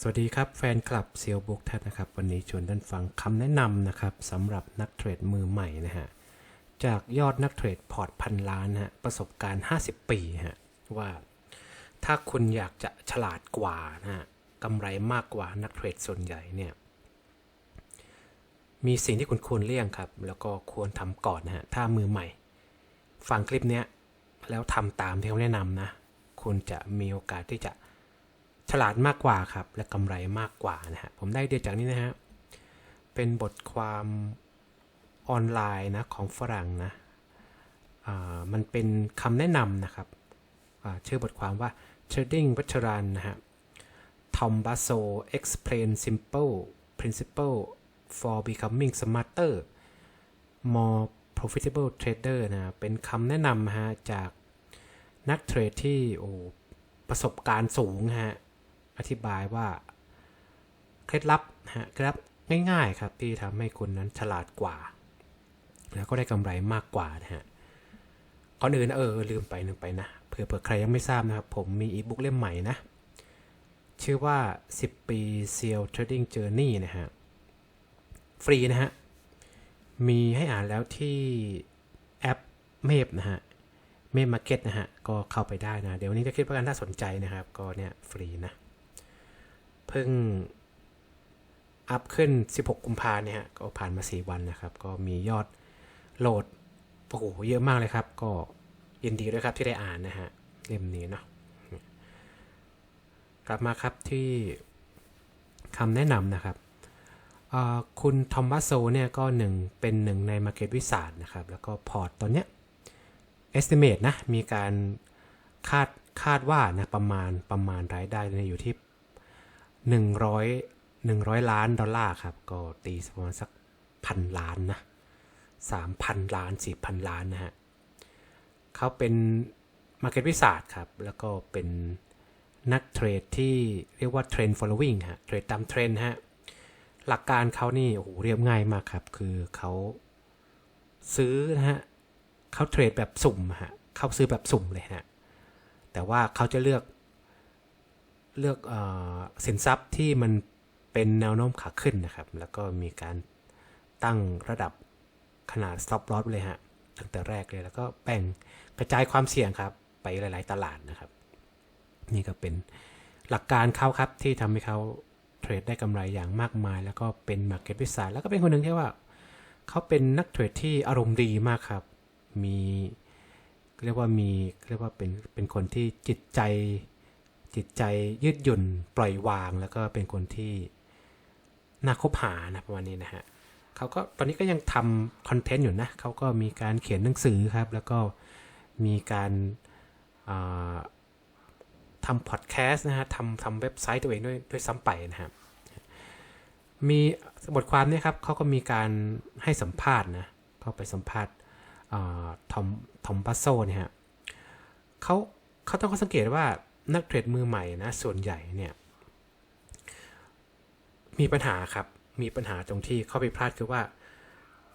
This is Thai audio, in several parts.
สวัสดีครับแฟนคลับเซียวบุ๊กท่านนะครับ วันนี้ชวนท่านฟังคำแนะนำนะครับสำหรับนักเทรดมือใหม่นะฮะจากยอดนักเทรดพอร์ตพันล้านฮะประสบการณ์ 50 ปีฮะว่า ถ้าคุณอยากจะฉลาดกว่านะฮะกำไรมากกว่านักเทรดส่วนใหญ่เนี่ยมีสิ่งที่คุณควรเลี่ยงครับ แล้วก็ควรทำก่อนนะฮะถ้ามือใหม่ ฟังคลิปเนี้ยแล้วทำตามที่เขาแนะนำนะ คุณจะมีโอกาสที่จะ ฉลาดมากกว่าครับ และกำไรมากกว่านะฮะผมได้เดียจากนี้นะฮะเป็นบทความออนไลน์นะของฝรั่งนะมันเป็นคำแนะนำนะครับชื่อบทความว่า Trading Veteran นะฮะ Tom Basso Explain Simple Principle for Becoming Smarter More Profitable Trader นะ เป็นคำแนะนำนะฮะจากนักเทรดที่โอ้ประสบการณ์สูงฮะ อธิบายว่าเคล็ดลับฮะเคล็ดลับง่ายๆครับที่ทำให้คุณนั้นฉลาดกว่า แล้วก็ได้กำไรมากกว่านะฮะก่อนอื่นเออลืมไปลืมไปนะเผื่อเผื่อใครยังไม่ทราบนะครับ ผมมีอีบุ๊กเล่มใหม่นะ ชื่อว่า 10 ปี SEAL Trading Journey นะฮะ ฟรีนะฮะ มีให้อ่านแล้วที่แอปเมพนะฮะ เมพมาร์เก็ตนะฮะ ก็เข้าไปได้นะ เดี๋ยววันนี้จะคิดว่ากันถ้าสนใจนะครับ ก็เนี่ย ฟรีนะ เพิ่งอัพขึ้น 16 กุมภาเนี่ยก็ผ่านมา 4 วันนะครับ ก็มียอดโหลดโอ้โหเยอะมากเลยครับ ก็ยินดีด้วยครับที่ได้อ่านนะฮะเล่มนี้เนาะกลับมาครับที่คำแนะนำนะครับคุณทอมบัสโซเนี่ยก็หนึ่งเป็นหนึ่งใน Market w i z a r d นะครับ แล้วก็พอร์ตตอนเนี้ย estimate นะ มีการคาดคาดว่านะประมาณประมาณรายได้เนี่ยอยู่ที่ 100 100ล้านดอลลาร์ครับ ก็ตีประมาณสักพันล้านนะ3,000ล้าน4,000ล้านนะฮะเขาเป็น Market w i z a r d ครับ แล้วก็เป็นนักเทรดที่เรียกว่าเทรน following ฮะ เทรดตามเทรนฮะ หลักการเขานี่โอ้โหเรียบง่ายมากครับ คือเขาซื้อนะฮะเขาเทรดแบบสุ่มฮะเขาซื้อแบบสุ่มเลยฮะ แต่ว่าเขาจะเลือก เลือกอสินทรัพย์ที่มันเป็นแนวโน้มขาขึ้นนะครับ แล้วก็มีการตั้งระดับขนาด stop loss ไว้เลยฮะตั้งแต่แรกเลยแล้วก็แบ่งกระจายความเสี่ยงครับ ไปหลาย ๆ ตลาดนะครับ นี่ก็เป็นหลักการเขาครับที่ทำให้เขาเทรดได้กำไรอย่างมากมาย แล้วก็เป็น Market w i z a r d แล้วก็เป็นคนหนึ่งที่ว่าเขาเป็นนักเทรดที่อารมณ์ดีมากครับ มีเรียกว่ามีเรียกว่าเป็นเป็นคนที่จิตใจ จิตใจยืดหยุ่นปล่อยวาง แล้วก็เป็นคนที่น่าคบหานะประมาณนี้นะฮะเขาก็ตอนนี้ก็ยังทำคอนเทนต์อยู่นะเขาก็มีการเขียนหนังสือครับ แล้วก็มีการาทำพอดแคสต์นะฮะทำทำเว็บไซต์ตัวเองด้วยด้วยซ้ำไปนะครับมีบทความเนี่ยครับเขาก็มีการให้สัมภาษณ์นะเขาไปสัมภาษณ์ทอมทอมบัสโซเนี่ยฮะเขาเขาต้องเขาสังเกตว่า นักเทรดมือใหม่นะส่วนใหญ่เนี่ย มีปัญหาครับ มีปัญหาตรงที่เขาไปพลาดคือว่า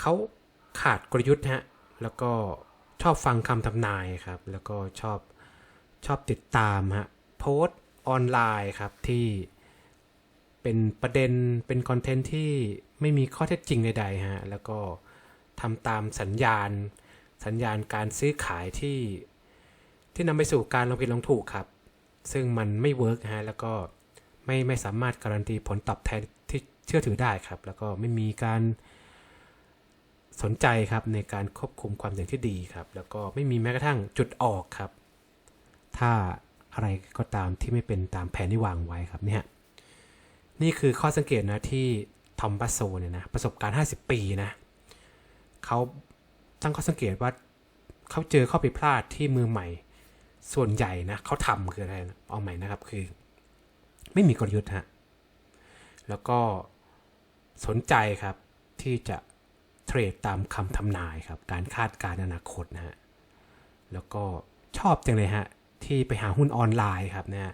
เขาขาดกลยุทธ์ฮะแล้วก็ชอบฟังคำทำนายครับ แล้วก็ชอบชอบติดตามฮะโพสต์ออนไลน์ครับที่เป็นประเด็นเป็นคอนเทนต์ที่ไม่มีข้อเท็จจริงใดๆฮะแล้วก็ทำตามสัญญาณ สัญญาณการซื้อขายที่ที่นำไปสู่การลงผิดลงถูกครับ ซึ่งมันไม่เวิร์กฮะแล้วก็ไม่ไม่สามารถการันตีผลตอบแทนที่เชื่อถือได้ครับ แล้วก็ไม่มีการสนใจครับในการควบคุมความเสี่ยงที่ดีครับ แล้วก็ไม่มีแม้กระทั่งจุดออกครับ ถ้าอะไรก็ตามที่ไม่เป็นตามแผนที่วางไว้ครับเนี่ยนี่คือข้อสังเกตนะที่ทอมบัสโซเนี่ยนะประสบการณ์ 50 ปีนะเขาตั้งข้อสังเกตว่าเขาเจอข้อผิดพลาดที่มือใหม่ ส่วนใหญ่นะเขาทำคืออะไรนะเอาใหม่นะครับคือ ไม่มีกลยุทธ์ฮะแล้วก็สนใจครับที่จะเทรดตามคำทำนายครับ การคาดการณ์อนาคตนะฮะแล้วก็ชอบจังเลยฮะที่ไปหาหุ้นออนไลน์ครับเนี่ย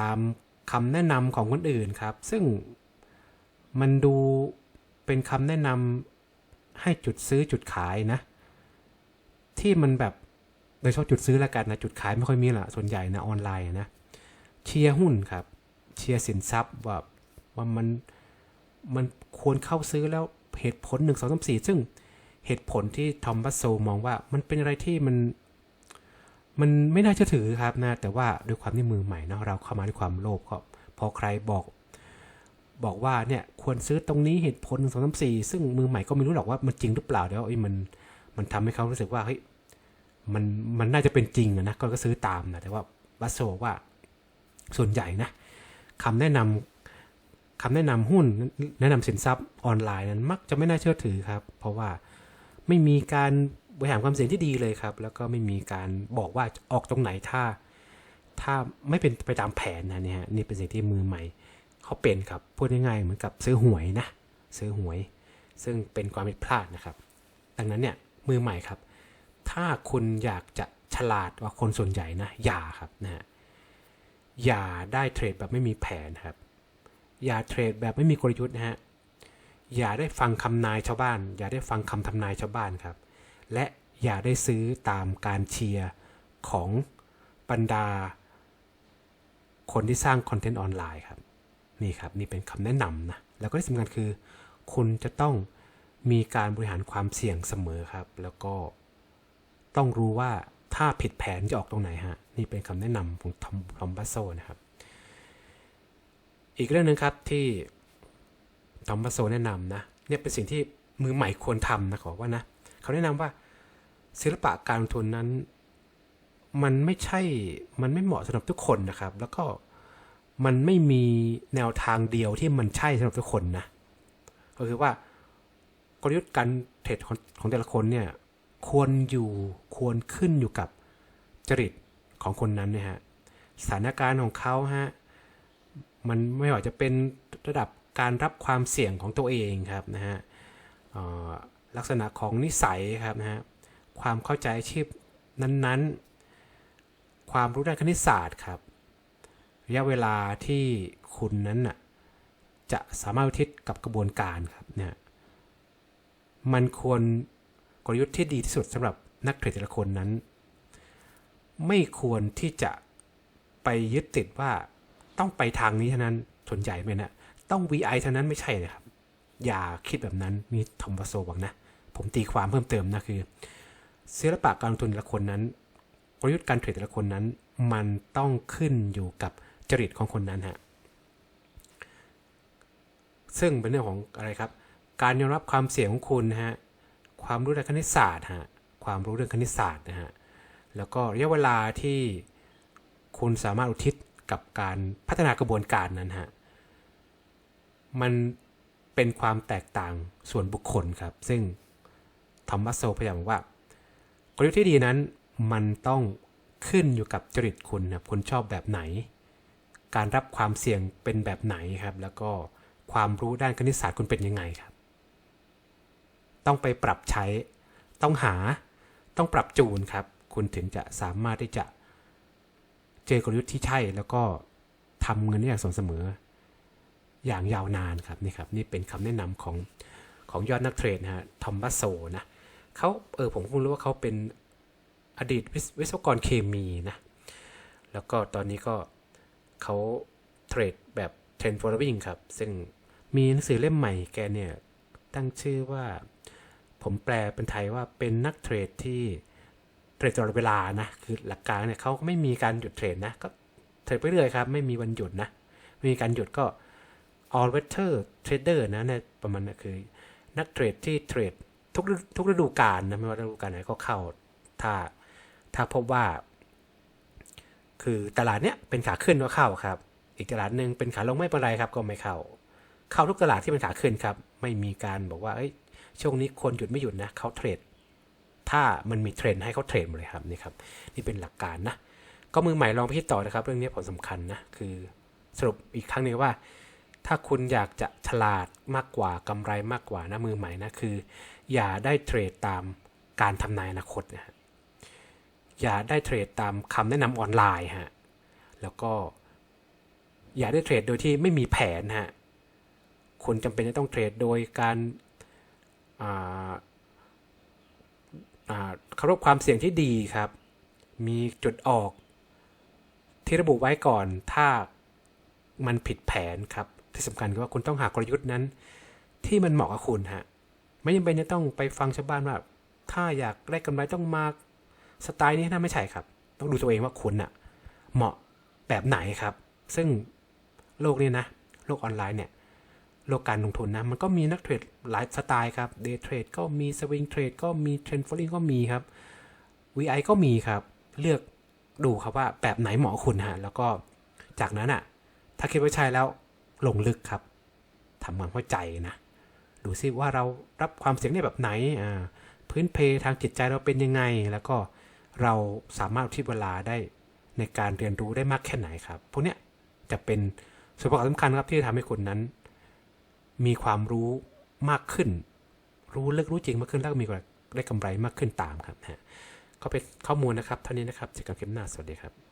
ตามคำแนะนำของคนอื่นครับ ซึ่งมันดูเป็นคำแนะนำให้จุดซื้อจุดขายนะ ที่มันแบบ โดยเฉพาะจุดซื้อแล้วกันนะจุดขายไม่ค่อยมีละส่วนใหญ่นะออนไลน์นะเชียร์หุ้นครับ เชียร์สินทรัพย์ว่าว่ามันมันควรเข้าซื้อแล้วเหตุผลหนึ่งสองสามสี่ซึ่งเหตุผลที่ทอมบัสโซมองว่ามันเป็นอะไรที่มัน มันไม่น่าเชื่อถือครับนะแต่ว่าด้วยความที่มือใหม่เนาะเราเข้ามาด้วยความโลภก็พอใครบอกบอกว่าเนี่ยควรซื้อตรงนี้เหตุผลหนึ่งสองสามสี่ซึ่งมือใหม่ก็ไม่รู้หรอกว่ามันจริงหรือเปล่าเดี๋ยวไอ้มันมันทำให้เขารู้สึกว่าเฮ้ย มันมันน่าจะเป็นจริงนะก็ก็ซื้อตามนะแต่ว่าบัสโซกว่าส่วนใหญ่นะคำแนะนำคำแนะนำหุ้นแนะนำสินทรัพย์ออนไลน์นั้นมักจะไม่น่าเชื่อถือครับ เพราะว่าไม่มีการบริหารความเสี่ยงที่ดีเลยครับ แล้วก็ไม่มีการบอกว่าออกตรงไหนถ้า ถ้าไม่เป็นไปตามแผนนะเนี่ยนี่เป็นสิ่งที่มือใหม่เขาเป็นครับพูดง่ายๆเหมือนกับซื้อหวยนะซื้อหวย ซึ่งเป็นความผิดพลาดนะครับ ดังนั้นเนี่ยมือใหม่ครับ ถ้าคุณอยากจะฉลาดกว่าคนส่วนใหญ่นะ อย่าครับนะฮะอย่าได้เทรดแบบไม่มีแผนครับ อย่าเทรดแบบไม่มีกลยุทธ์นะฮะอย่าได้ฟังคำนายชาวบ้าน อย่าได้ฟังคำทำนายชาวบ้านครับ และอย่าได้ซื้อตามการเชียร์ของบรรดา คนที่สร้างคอนเทนต์ออนไลน์ครับ นี่ครับ นี่เป็นคำแนะนำนะแล้วก็ที่สำคัญคือ คุณจะต้องมีการบริหารความเสี่ยงเสมอครับ แล้วก็ ต้องรู้ว่าถ้าผิดแผนจะออกตรงไหนฮะ นี่เป็นคำแนะนำของทอมทอมบัสโซนะครับ อีกเรื่องหนึ่งครับที่ทอมบัสโซแนะนำนะเนี่ยเป็นสิ่งที่มือใหม่ควรทำนะขอว่านะเขาแนะนำว่าศิลปะการลงทุนนั้น มันไม่ใช่มันไม่เหมาะสำหรับทุกคนนะครับ แล้วก็มันไม่มีแนวทางเดียวที่มันใช่สำหรับทุกคนนะก็คือว่ากลยุทธ์การเทรดของของแต่ละคนเนี่ย ควรอยู่ควรขึ้นอยู่กับจริตของคนนั้นนะฮะสถานการณ์ของเขาฮะมันไม่ว่าจะเป็นระดับการรับความเสี่ยงของตัวเองครับนะฮะลักษณะของนิสัยครับนะฮะความเข้าใจอาชีพนั้นๆ ความรู้ด้านคณิตศาสตร์ครับระยะเวลาที่คุณนั้นน่ะจะสามารถทิศกับกระบวนการครับเนี่ยมันควร กลยุทธ์ที่ดีที่สุดสำหรับนักเทรดแต่ละคนนั้น ไม่ควรที่จะไปยึดติดว่าต้องไปทางนี้เท่านั้นสนใหญ่ไม่นะต้อง VI เท่านั้นไม่ใช่เลยครับ อย่าคิดแบบนั้นมีทอมวาโซบอกนะ ผมตีความเพิ่มเติมนะคือศิลปะการลงทุนแต่ละคนนั้นกลยุทธ์การเทรดแต่ละคนนั้น มันต้องขึ้นอยู่กับจริตของคนนั้นฮะซึ่งเป็นเรื่องของอะไรครับ การยอมรับความเสี่ยงของคุณนะฮะ ความรู้ด้านคณิตศาสตร์ฮะความรู้เรื่องคณิตศาสตร์นะฮะแล้วก็ระยะเวลาที่คุณสามารถอุทิศกับการพัฒนากระบวนการนั้นฮะมันเป็นความแตกต่างส่วนบุคคลครับ ซึ่งทอมมัสโซพยายามว่ากลยุทธ์ที่ดีนั้นมันต้องขึ้นอยู่กับจริตคุณนะคุณชอบแบบไหน การรับความเสี่ยงเป็นแบบไหนครับ แล้วก็ความรู้ด้านคณิตศาสตร์คุณเป็นยังไงครับ ต้องไปปรับใช้ ต้องหา ต้องปรับจูนครับ คุณถึงจะสามารถที่จะ เจอกลยุทธ์ที่ใช่แล้วก็ทำเงินได้อย่างสม่ำเสมอ อย่างยาวนานครับนี่ครับ นี่เป็นคำแนะนำของของยอดนักเทรดนะฮะทอมบัสโซนะเขาเออผมเพิ่งรู้ว่าเขาเป็นอดีตวิศวิศวกรเคมีนะแล้วก็ตอนนี้ก็เขาเทรดแบบเทรน following ครับ ซึ่งมีหนังสือเล่มใหม่แกเนี่ย ตั้งชื่อว่า ผมแปลเป็นไทยว่าเป็นนักเทรดที่เทรดตลอดเวลานะคือหลักการเนี่ยเขาไม่มีการหยุดเทรดนะก็เทรดไปเรื่อยครับ ไม่มีวันหยุดนะไม่มีการหยุดก็ all weather trader นะเนี่ยประมาณนั้นคือนักเทรดที่เทรดทุกทุกฤดูกาลนะไม่ว่าฤดูกาลไหนก็เข้าถ้าถ้าพบว่า คือตลาดเนี้ยเป็นขาขึ้นก็เข้าครับ อีกตลาดหนึ่งเป็นขาลงไม่เป็นไรครับก็ไม่เข้า เข้าทุกตลาดที่เป็นขาขึ้นครับ ไม่มีการบอกว่าเอ้ย ช่วงนี้คนหยุดไม่หยุดนะเขาเทรด ถ้ามันมีเทรนให้เขาเทรดหมดเลยครับนี่ครับ นี่เป็นหลักการนะ ก็มือใหม่ลองไปคิดต่อนะครับ เรื่องนี้ผลสำคัญนะ คือสรุปอีกครั้งหนึงว่า ถ้าคุณอยากจะฉลาดมากกว่ากำไรมากกว่านะมือใหม่นะคือ อย่าได้เทรดตามการทำนายอนาคตนะฮะอย่าได้เทรดตามคำแนะนำออนไลน์ฮะแล้วก็อย่าได้เทรดโดยที่ไม่มีแผนฮะคุณจำเป็นจะต้องเทรดโดยการ เคารพความเสี่ยงที่ดีครับ มีจุดออก ที่ระบุไว้ก่อนถ้ามันผิดแผนครับ ที่สำคัญคือว่าคุณต้องหากลยุทธ์นั้น ที่มันเหมาะกับคุณฮะไม่จำเป็นจะต้องไปฟังชาวบ้านว่า ถ้าอยากได้กำไรต้องมาสไตล์นี้นะไม่ใช่ครับ ต้องดูตัวเองว่าคุณอะเหมาะแบบไหนครับ ซึ่งโลกนี้นะ โลกออนไลน์เนี่ย โลกการลงทุนนะ มันก็มีนักเทรดหลายสไตล์ครับเดย์เทรดก็มีสวิงเทรดก็มีเทรนด์ฟอลลิ่งก็มีครับ VI ก็มีครับ เลือกดูครับว่าแบบไหนเหมาะคุณฮะ แล้วก็จากนั้นอะถ้าคิดว่าใช่แล้วลงลึกครับทำความเข้าใจนะ ดูซิว่าเรารับความเสี่ยงได้แบบไหนอ่าพื้นเพทางจิตใจเราเป็นยังไง แล้วก็เราสามารถที่เวลาได้ในการเรียนรู้ได้มากแค่ไหนครับ พวกเนี้ยจะเป็นส่วนประกอบสำคัญครับที่จะทำให้คุณนั้น มีความรู้มากขึ้น รู้ลึกรู้จริงมากขึ้นแล้วก็มีได้กำไรมากขึ้นตามครับนะก็เป็นข้อมูลนะครับเท่านี้นะครับเจอกันคลิปหน้าสวัสดีครับ